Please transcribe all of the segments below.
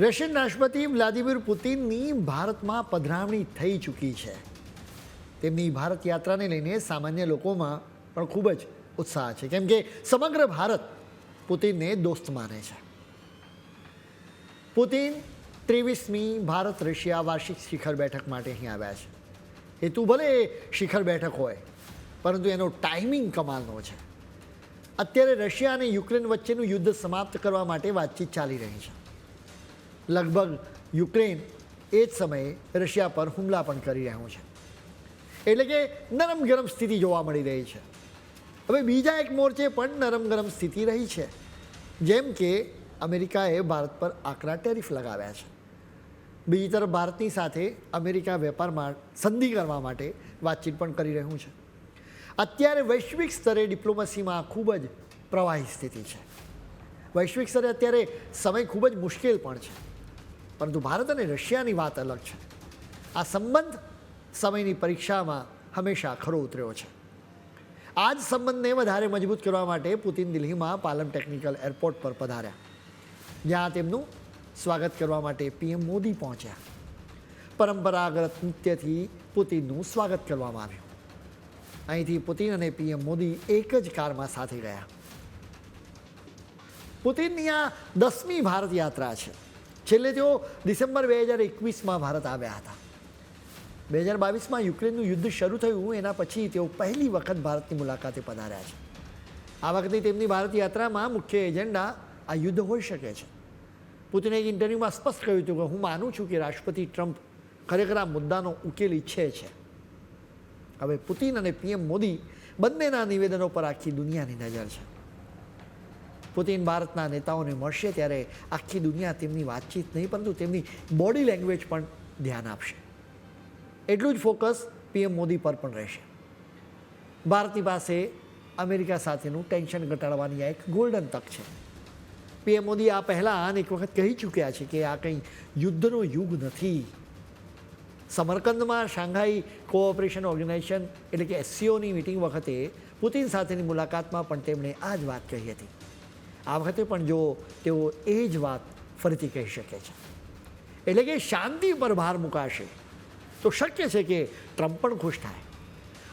Russian રાષ્ટ્રપતિ Vladimir પુતિનની ભારતમાં પધરામણી થઈ ચૂકી છે. તેમની ભારત યાત્રાને લઈને સામાન્ય લોકોમાં પણ ખૂબ જ ઉત્સાહ છે. કેમ કે સમગ્ર ભારત પુતિનને દોસ્ત માને છે. પુતિન ત્રેવીસમી ભારત રશિયા વાર્ષિક શિખર બેઠક માટે અહીં આવ્યા છે. હેતુ ભલે શિખર બેઠક હોય, પરંતુ એનો ટાઈમિંગ કમાલનો છે. અત્યારે રશિયા અને યુક્રેન વચ્ચેનું યુદ્ધ સમાપ્ત કરવા માટે વાતચીત ચાલી રહી છે. લગભગ યુક્રેન એ જ સમયે રશિયા પર હુમલા પણ કરી રહ્યું છે. એટલે કે નરમ ગરમ સ્થિતિ જોવા મળી રહી છે. હવે બીજા એક મોરચે પણ નરમ ગરમ સ્થિતિ રહી છે. જેમ કે અમેરિકાએ ભારત પર આકરા ટેરિફ લગાવ્યા છે. બીજી તરફ ભારતની સાથે અમેરિકા વેપારમાં સંધિ કરવા માટે વાતચીત પણ કરી રહ્યું છે. અત્યારે વૈશ્વિક સ્તરે ડિપ્લોમસીમાં ખૂબ જ પ્રવાહી સ્થિતિ છે. વૈશ્વિક સ્તરે અત્યારે સમય ખૂબ જ મુશ્કેલ પણ છે. પરંતુ ભારત અને રશિયાની વાત અલગ છે. આ સંબંધ સમયની પરીક્ષામાં હંમેશા ખરો ઉતર્યો છે. આ જ સંબંધને વધારે મજબૂત કરવા માટે પુતિન દિલ્હીમાં પાલમ ટેકનિકલ એરપોર્ટ પર પધાર્યા. જ્યાં તેમનું સ્વાગત કરવા માટે પીએમ મોદી પહોંચ્યા. પરંપરાગત નૃત્યથી પુતિનનું સ્વાગત કરવામાં આવ્યું. અહીંથી પુતિન અને પીએમ મોદી એક જ કારમાં સાથે ગયા. પુતિનની આ દસમી ભારત યાત્રા છે. છેલ્લે તેઓ ડિસેમ્બર બે હજાર એકવીસમાં ભારત આવ્યા હતા. બે હજાર બાવીસમાં યુક્રેનનું યુદ્ધ શરૂ થયું, એના પછી તેઓ પહેલી વખત ભારતની મુલાકાતે પધાર્યા છે. આ વખતે તેમની ભારત યાત્રામાં મુખ્ય એજન્ડા આ યુદ્ધ હોઈ શકે છે. પુતિને એક ઇન્ટરવ્યૂમાં સ્પષ્ટ કહ્યું હતું કે, હું માનું છું કે રાષ્ટ્રપતિ ટ્રમ્પ ખરેખર આ મુદ્દાનો ઉકેલ ઈચ્છે છે. હવે પુતિન અને પીએમ મોદી બંનેના નિવેદનો પર આખી દુનિયાની નજર છે. પુતિન ભારતના નેતાઓને મળશે ત્યારે આખી દુનિયા તેમની વાતચીત નહીં, પરંતુ તેમની બોડી લેંગ્વેજ પણ ધ્યાન આપશે. એટલું જ ફોકસ પીએમ મોદી પર પણ રહેશે. ભારતની પાસે અમેરિકા સાથેનું ટેન્શન ઘટાડવાની આ એક ગોલ્ડન તક છે. પીએમ મોદી આ પહેલાં અનેક વખત કહી ચૂક્યા છે કે આ કંઈ યુદ્ધનો યુગ નથી. સમરકંદમાં શાંઘાઈ કોઓપરેશન ઓર્ગેનાઇઝેશન એટલે કે એસસીઓની મિટિંગ વખતે પુતિન સાથેની મુલાકાતમાં પણ તેમણે આ જ વાત કહી હતી. આ વખતે પણ જો તેઓ એ જ વાત ફરીથી કહી શકે છે. એટલે કે શાંતિ પર ભાર મુકાશે તો શક્ય છે કે ટ્રમ્પ પણ ખુશ થાય.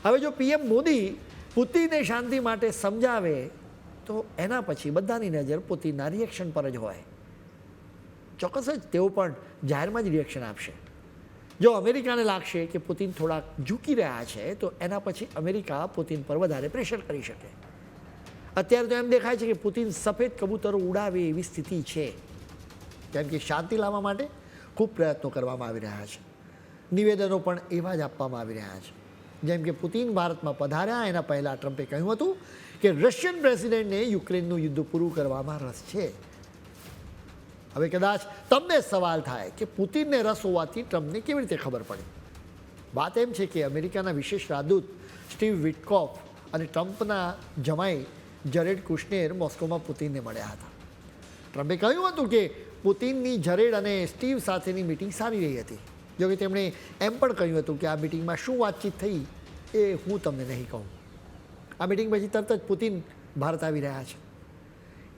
હવે જો પીએમ મોદી પુતિને શાંતિ માટે સમજાવે તો એના પછી બધાની નજર પુતિનના રિએક્શન પર જ હોય. ચોક્કસ જ તેઓ પણ જાહેરમાં જ રિએક્શન આપશે. જો અમેરિકાને લાગશે કે પુતિન થોડાક ઝૂકી રહ્યા છે તો એના પછી અમેરિકા પુતિન પર વધારે પ્રેશર કરી શકે. અત્યારે તો એમ દેખાય છે કે પુતિન સફેદ કબૂતરો ઉડાવે એવી સ્થિતિ છે. કેમ કે શાંતિ લાવવા માટે ખૂબ પ્રયત્નો કરવામાં આવી રહ્યા છે. નિવેદનો પણ એવા જ આપવામાં આવી રહ્યા છે. જેમ કે પુતિન ભારતમાં પધાર્યા, એના પહેલાં ટ્રમ્પે કહ્યું હતું કે રશિયન પ્રેસિડેન્ટને યુક્રેનનું યુદ્ધ પૂરું કરવામાં રસ છે. હવે કદાચ તમને સવાલ થાય કે પુતિનને રસ હોવાથી ટ્રમ્પને કેવી રીતે ખબર પડી? વાત એમ છે કે અમેરિકાના વિશેષ રાજદૂત સ્ટીવ વિટકોફ અને ટ્રમ્પના જમાઈ જરેડ કુશનેર મોસ્કોમાં પુતિનને મળ્યા હતા. ટ્રમ્પે કહ્યું હતું કે પુતિનની જરેડ અને સ્ટીવ સાથેની મિટિંગ સારી રહી હતી. જોકે તેમણે એમ પણ કહ્યું હતું કે આ મિટિંગમાં શું વાતચીત થઈ એ હું તમને નહીં કહું. આ મિટિંગ પછી તરત જ પુતિન ભારત આવી રહ્યા છે.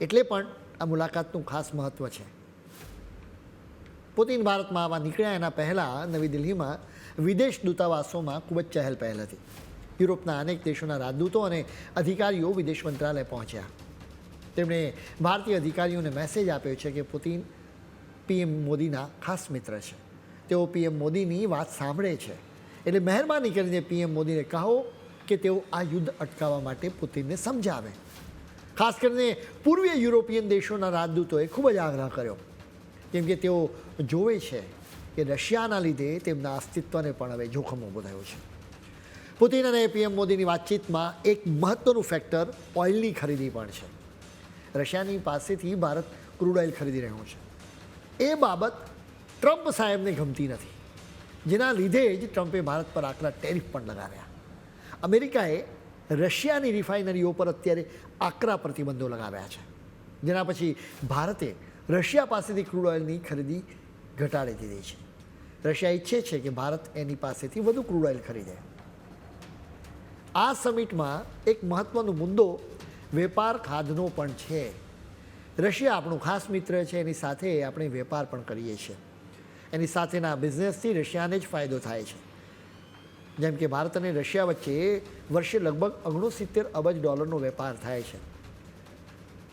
એટલે પણ આ મુલાકાતનું ખાસ મહત્ત્વ છે. પુતિન ભારતમાં આવવા નીકળ્યા એના પહેલાં નવી દિલ્હીમાં વિદેશ દૂતાવાસોમાં ખૂબ જ ચહેલ પહેલ હતી. યુરોપના અનેક દેશોના રાજદૂતો અને અધિકારીઓ વિદેશ મંત્રાલય પહોંચ્યા. તેમણે ભારતીય અધિકારીઓને મેસેજ આપ્યો છે કે પુતિન પીએમ મોદીના ખાસ મિત્ર છે. તેઓ પીએમ મોદીની વાત સાંભળે છે. એટલે મહેરબાની કરીને પીએમ મોદીને કહો કે તેઓ આ યુદ્ધ અટકાવવા માટે પુતિનને સમજાવે. ખાસ કરીને પૂર્વીય યુરોપિયન દેશોના રાજદૂતોએ ખૂબ જ આગ્રહ કર્યો. કેમ કે તેઓ જોવે છે કે રશિયાના લીધે તેમના અસ્તિત્વને પણ હવે જોખમ ઊભો થયો છે. પુતિન અને પીએમ મોદીની વાતચીતમાં એક મહત્ત્વનું ફેક્ટર ઓઇલની ખરીદી પણ છે. રશિયાની પાસેથી ભારત ક્રૂડ ઓઇલ ખરીદી રહ્યું છે. એ બાબત ટ્રમ્પ સાહેબને ગમતી નથી. જેના લીધે જ ટ્રમ્પે ભારત પર આકરા ટેરિફ પણ લગાવ્યા. અમેરિકાએ રશિયાની રિફાઇનરીઓ પર અત્યારે આકરા પ્રતિબંધો લગાવ્યા છે. જેના પછી ભારતે રશિયા પાસેથી ક્રૂડ ઓઇલની ખરીદી ઘટાડી દીધી છે. રશિયા ઈચ્છે છે કે ભારત એની પાસેથી વધુ ક્રૂડ ઓઇલ ખરીદે. આ સમિટમાં એક મહત્વનો મુદ્દો વેપાર ખાધનો પણ છે. રશિયા આપણું ખાસ મિત્ર છે, એની સાથે આપણે વેપાર પણ કરીએ છીએ. એની સાથેના બિઝનેસથી રશિયાને જ ફાયદો થાય છે. જેમ કે ભારત અને રશિયા વચ્ચે વર્ષે લગભગ ઓગણસિત્તેર અબજ ડોલરનો વેપાર થાય છે.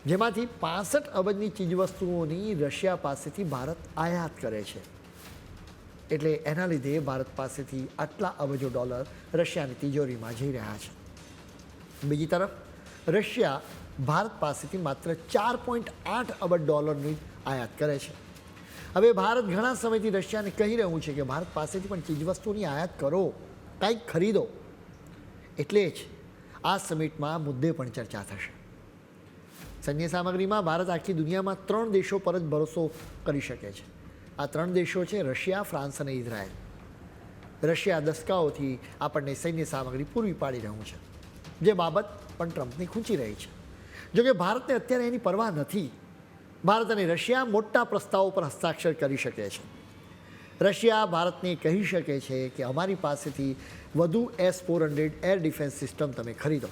જેમાંથી પાસઠ અબજની ચીજવસ્તુઓની રશિયા પાસેથી ભારત આયાત કરે છે. એટલે એના લીધે ભારત પાસેથી આટલા અબજો ડોલર રશિયાની તિજોરીમાં જઈ રહ્યા છે. બીજી તરફ, રશિયા ભારત પાસેથી માત્ર ચાર પોઈન્ટ આઠ અબજ ડોલરની આયાત કરે છે. હવે ભારત ઘણા સમયથી રશિયાને કહી રહ્યું છે કે ભારત પાસેથી પણ ચીજવસ્તુની આયાત કરો, કંઈક ખરીદો. એટલે જ આ સમિટમાં મુદ્દે પણ ચર્ચા થશે. સૈન્ય સામગ્રીમાં ભારત આખી દુનિયામાં ત્રણ દેશો પર જ ભરોસો કરી શકે છે. આ ત્રણ દેશો છે, રશિયા, ફ્રાન્સ અને ઇઝરાયલ. રશિયા દસકાઓથી આપણને સૈન્ય સામગ્રી પૂરી પાડી રહ્યું છે, જે બાબત પણ ટ્રમ્પની ખૂંચી રહી છે. જોકે ભારતને અત્યારે એની પરવા નથી, ભારત અને રશિયા મોટા પ્રસ્તાવો પર હસ્તાક્ષર કરી શકે છે. રશિયા ભારતને કહી શકે છે કે અમારી પાસેથી વધુ S four hundred air defence system તમે ખરીદો.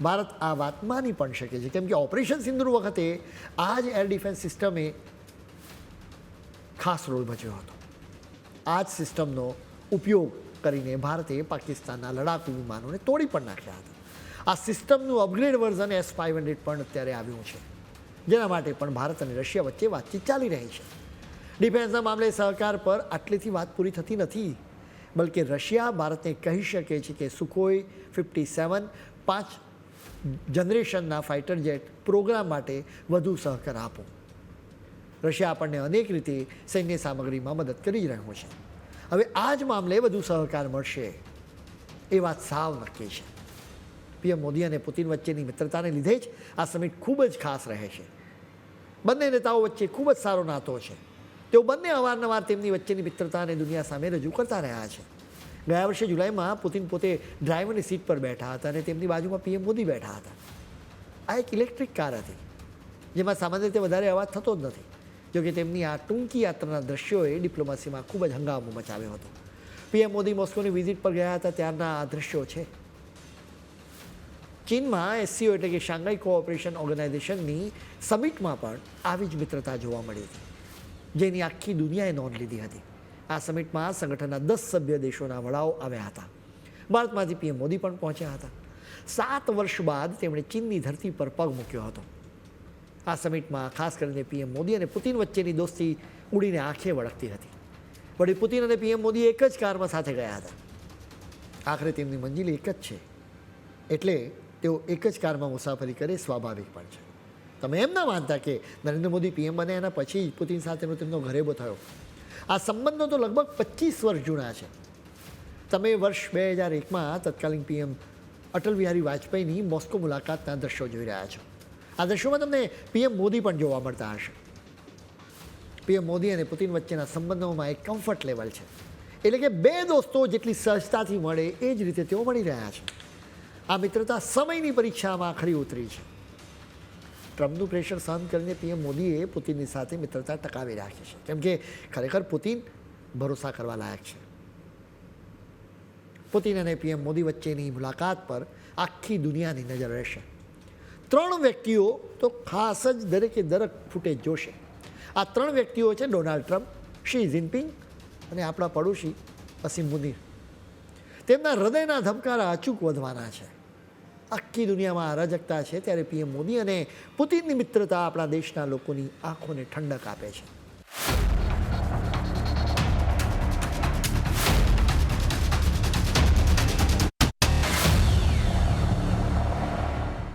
ભારત આ વાત માની પણ શકે છે, કેમ કે ઓપરેશન સિંદુર વખતે આ જ એર ડિફેન્સ સિસ્ટમે ખાસ રોલ ભજવ્યો હતો. આ જ સિસ્ટમનો ઉપયોગ કરીને ભારતે પાકિસ્તાનના લડાકુ વિમાનોને તોડી પણ નાખ્યા હતા. આ સિસ્ટમનું upgrade version S five hundred પણ અત્યારે આવ્યું છે. જેના માટે પણ ભારત અને રશિયા વચ્ચે વાતચીત ચાલી રહી છે. ડિફેન્સના મામલે સહકાર પર આટલીથી વાત પૂરી થતી નથી. બલકે રશિયા ભારતને કહી શકે છે કે સુખોઈ ફિફ્ટી સેવન પાંચ જનરેશનના ફાઇટર જેટ પ્રોગ્રામ માટે વધુ સહકાર આપો. રશિયા આપણને અનેક રીતે સૈન્ય સામગ્રીમાં મદદ કરી રહ્યો છે. હવે આ જ મામલે વધુ સહકાર મળશે એ વાત સાવ નક્કી છે. પીએમ મોદી અને પુતિન વચ્ચેની મિત્રતાને લીધે જ આ સમિટ ખૂબ જ ખાસ રહે છે. બંને નેતાઓ વચ્ચે ખૂબ જ સારો નાતો છે. તેઓ બંને અવારનવાર તેમની વચ્ચેની મિત્રતાને દુનિયા સામે રજૂ કરતા રહ્યા છે. ગયા વર્ષે જુલાઈમાં પુતિન પોતે ડ્રાઈવરની સીટ પર બેઠા હતા અને તેમની બાજુમાં પીએમ મોદી બેઠા હતા. આ એક ઇલેક્ટ્રિક કાર હતી, જેમાં સામાન્ય રીતે વધારે અવાજ થતો જ નથી. જોકે તેમની આ ટૂંકી યાત્રાના દ્રશ્યોએ ડિપ્લોમસીમાં ખૂબ જ હંગામો મચાવ્યો હતો. પીએમ મોદી મોસ્કોની વિઝિટ પર ગયા હતા ત્યારના આ દ્રશ્યો છે. ચીનમાં એસસીઓ એટલે કે શાંઘાઈ કોઓપરેશન ઓર્ગેનાઇઝેશનની સમિટમાં પણ આવી જ મિત્રતા જોવા મળી હતી, જેની આખી દુનિયાએ નોંધ લીધી હતી. આ સમિટમાં સંગઠનના દસ સભ્ય દેશોના વડાઓ આવ્યા હતા. ભારતમાંથી પીએમ મોદી પણ પહોંચ્યા હતા. સાત વર્ષ બાદ તેમણે ચીનની ધરતી પર પગ મૂક્યો હતો. આ સમિટમાં ખાસ કરીને પીએમ મોદી અને પુતિન વચ્ચેની દોસ્તી ઉડીને આંખે વળગતી હતી. વળી પુતિન અને પીએમ મોદી એક જ કારમાં સાથે ગયા હતા. આખરે તેમની મંજિલ એક જ છે. એટલે તેઓ એક જ કારમાં મુસાફરી કરે સ્વાભાવિક પણ છે. તમે એમ ના માનતા કે નરેન્દ્ર મોદી પીએમ બને એના પછી પુતિન સાથેનો તેમનો ઘરેબો થયો. આ સંબંધો તો લગભગ પચીસ વર્ષ જૂના છે. તમે વર્ષ બે હજાર એકમાં તત્કાલીન પીએમ અટલ બિહારી વાજપેયીની મોસ્કો મુલાકાતના દ્રશ્યો જોઈ રહ્યા છો. આ દ્રશ્યોમાં તમને પીએમ મોદી પણ જોવા મળતા હશે. પીએમ મોદી અને પુતિન વચ્ચેના સંબંધોમાં એક કમ્ફર્ટ લેવલ છે. એટલે કે બે દોસ્તો જેટલી સહજતાથી મળે એ જ રીતે તેઓ મળી રહ્યા છે. આ મિત્રતા સમયની પરીક્ષામાં ખરી ઉતરી છે. ટ્રમ્પનું પ્રેશર સહન કરીને પીએમ મોદીએ પુતિનની સાથે મિત્રતા ટકાવી રાખી છે. કેમ કે ખરેખર પુતિન ભરોસા કરવા લાયક છે. પુતિન અને પીએમ મોદી વચ્ચેની મુલાકાત પર આખી દુનિયાની નજર રહેશે. ત્રણ વ્યક્તિઓ તો ખાસ જ દરેકે દરેક ફૂટેજ જોશે. આ ત્રણ વ્યક્તિઓ છે ડોનાલ્ડ ટ્રમ્પ, શી જિનપિંગ અને આપણા પડોશી અસીમ મુનીર. તેમના હૃદયના ધબકારા અચૂક વધવાના છે. આખી દુનિયામાં અરાજકતા છે ત્યારે પીએમ મોદી અને પુતિનની મિત્રતા આપણા દેશના લોકોની આંખોને ઠંડક આપે છે.